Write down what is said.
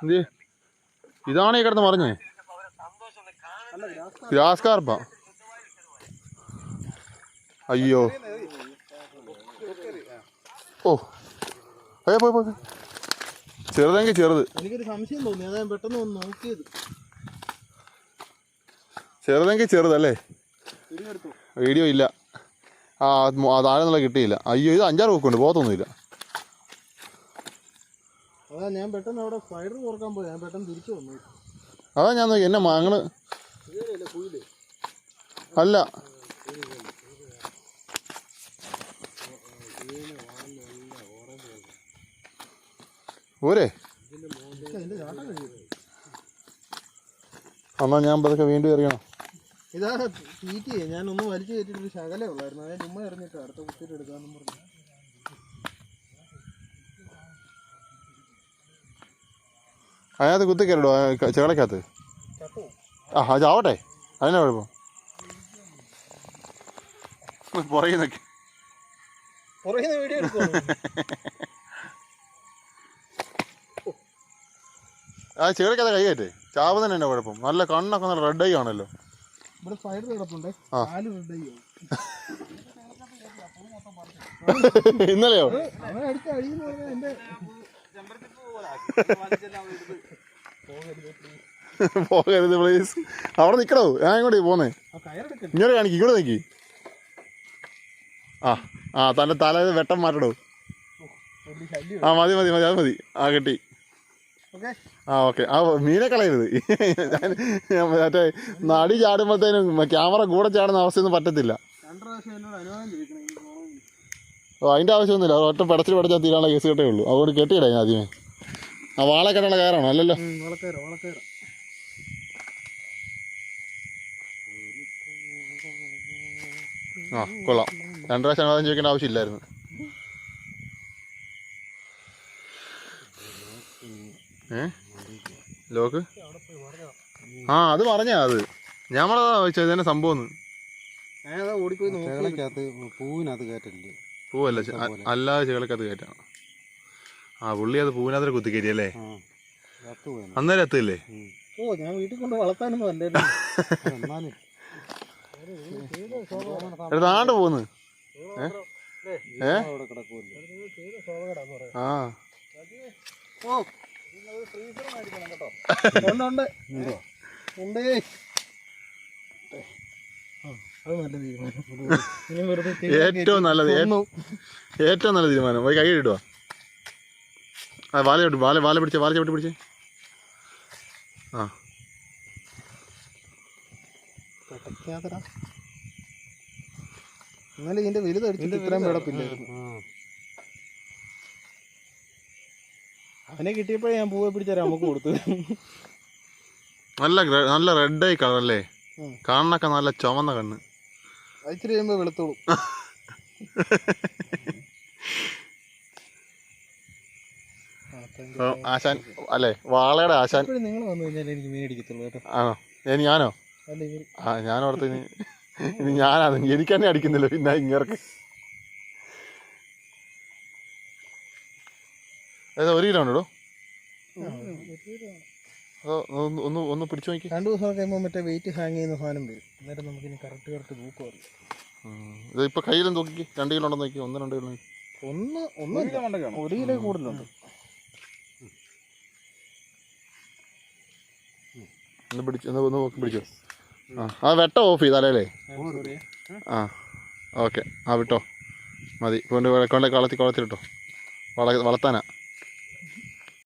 എന്ത്? ഇതാണ് ഈ കിടന്ന് പറഞ്ഞേ. ഗ്രാസ് കാർപ്പാ അയ്യോ. ഓ. അയ്യോ പോയി പോയി. ചെറുതെങ്കിൽ ചെറുത്. എനിക്കൊരു സംശയം തോന്നി. അതാ പെട്ടെന്ന് ഒന്ന് നോക്കിയത്. ചെറുതെങ്കിൽ ചെറുതല്ലേ? വീഡിയോ ഇല്ല. ആ താഴെ നിന്നുള്ള കിട്ടിയില്ല. അയ്യോ ഇത് അഞ്ചാറ് കൊക്കുണ്ട് പോത്തൊന്നുമില്ല അതാ ഞാൻ പെട്ടെന്ന് അവിടെ പോയി. ഞാൻ പെട്ടെന്ന് തിരിച്ചു വന്നു. അതാ ഞാൻ നോക്കി. എന്നെ മാങ്ങൾ അല്ല. പോരെ എന്നാ ഞാൻ പതൊക്കെ വീണ്ടും എറിയണം. ഇതാ തീറ്റിയെ ഞാൻ ഒന്ന് വലിച്ചു കയറ്റിട്ടൊരു ശകലേ ഉള്ളായിരുന്നു. അതായത് ഉമ്മ എറിഞ്ഞിട്ട് അടുത്ത കുത്തിയിട്ട് എടുക്കാന്നും പറഞ്ഞു. അതിനകത്ത് കുത്തി കയറിടോ ചെകളക്കകത്ത് ആ അത് ആവട്ടെ. അതിനാ കുഴപ്പം. പുറകെ നിൽക്കി പുറകിൽ നിന്ന് ആ ചെകളക്കകത്ത് കൈ കയറ്റേ. ചാവ് തന്നെ കുഴപ്പം. നല്ല കണ്ണൊക്കെ നല്ല റെഡ് ഐ ആണല്ലോ. ഇവിടെ സ്പൈഡർ കിടപ്പുണ്ട്. ആ. റെഡ് റെഡായി ഇന്നലെയോ? അവൻ അടുത്ത് അടിയെന്ന് പറഞ്ഞാൽ എന്റെ പോകരുത് പ്ലീസ് അവിടെ നിൽക്കണോ ഞാൻ ഇങ്ങോട്ട് പോന്നേ? ഇങ്ങോട്ട് കാണിക്കും ഇങ്ങോട്ട് നിൽക്കി ആ ആ തന്റെ തല വെട്ടം മാറ്റടോ. ആ മതി മതി മതി അത് മതി. ആ കെട്ടി. ആ ഓക്കെ. ആ മീനെ കളയരുത്. മറ്റേ നടി ചാടുമ്പോഴത്തേനും ക്യാമറ കൂടെ ചാടുന്ന അവസ്ഥയൊന്നും പറ്റത്തില്ല രണ്ട് പ്രാവശ്യം എന്നോട് അനുവാദം ചോദിക്കണം ഈ ഫോണിൽ. ഓ അതിന്റെ ആവശ്യമൊന്നുമില്ല. അത് ഒറ്റ പടച്ചിൽ പടച്ചാൽ തീരാനുള്ള കേസ് കെട്ടേ ഉള്ളൂ. അതുകൊണ്ട് കെട്ടിയിടാ ഞാൻ ആദ്യമേ. ആ വാളെ കെട്ടാനുള്ള കയറാണോ? അല്ലല്ലോ. ആ കൊള്ളാം. രണ്ടു പ്രാവശ്യം അനുവാദം ചോദിക്കേണ്ട ആവശ്യമില്ലായിരുന്നു. ഏ? ലോക്ക്? ആ അത് പറഞ്ഞാ അത്. ഞമ്മളതാ ചോദിച്ചത് ഇതന്നെ സംഭവം പൂവിനകത്ത് കയറ്റല്ലേ പൂവല്ല അല്ലാതെ ചെകളക്കകത്ത് കയറ്റാണ് ആ പുള്ളി അത് പൂവിനകത്ത് കുത്തി കയറ്റി അല്ലേ ആ കത്ത് അന്നേരം എത്തില്ലേ ഓ ഞാൻ വീട്ടിൽ കൊണ്ട് വളർത്താനൊന്നും അല്ലായിരുന്നു എടുത്താണ്ട് പോന്ന്. ഏ? അവിടെ ആ. ഓ. ഫ്രീസർ കേട്ടോ ഉണ്ട്. ഉണ്ട്? ഉണ്ട്. ആ, അത് നല്ല തീരുമാനം. ഏറ്റവും നല്ലത് ഏറ്റവും നല്ല തീരുമാനം. പോയി കൈ ഇടുക ആ വാല ചവിട്ടി വാല വാല പിടിച്ചേ വാല ചവിട്ടി പിടിച്ചേ. ആ. എന്നാലും ഇതിന്റെ വലുത് അടിച്ചിട്ട് ഇത്രയും വിടപ്പില്ലായിരുന്നു അവനെ കിട്ടിയപ്പോഴേ ഞാൻ പൂവെ പിടിച്ചാൽ നമുക്ക് കൊടുത്തു. നല്ല നല്ല റെഡ് ആയി കളർ അല്ലേ? കണ്ണൊക്കെ നല്ല ചുമന്ന കണ്ണ്. ഇച്ചിരി കഴിയുമ്പോ വെളുത്തോളും. ആശാൻ അല്ലേ? വാളയുടെ ആശാൻ. നിങ്ങൾ വന്നു കഴിഞ്ഞാൽ എനിക്ക് മീൻ അടിക്കത്തുള്ളൂ കേട്ടോ. ആണോ? ഇനി ഞാനോ? ആ ഞാൻ ഓർത്ത് ഇനി ഇനി ഞാനാണ് എനിക്ക് തന്നെ അടിക്കുന്നില്ല പിന്നെ ഇങ്ങർക്ക്. ഒരു കിലോ ഉണ്ടോ? ഒന്ന് ഒന്ന് ഒന്ന് പിടിച്ചു നോക്കി. രണ്ടു ദിവസം കഴിയുമ്പോൾ മറ്റേ വെയിറ്റ് ഹാങ് ചെയ്യുന്ന സാധനം വരും. അന്നേരം നമുക്ക് ഇനി കറക്റ്റ് കറക്റ്റ് തൂക്കം അറിയാം. ഇത് ഇപ്പൊ കയ്യിലും നോക്കി രണ്ട് കിലോ ഉണ്ടോ നോക്കി. ഒന്ന് രണ്ട് കിലോ ഒന്ന് ഒന്ന് ഒന്നും ഒരു കിലോ കൂടുതലുണ്ട്. ഒന്ന് പിടിച്ചു ഒന്ന് ഒന്ന് നോക്കി പിടിച്ചോ. ആ ആ വെട്ട ഓഫ് ചെയ്താലേ സോറി ആ ഓക്കെ ആ വിട്ടോ. മതി. കൊണ്ട് കൊണ്ട് കളത്തി കളത്തിലിട്ടോ. വള വളർത്താനാ.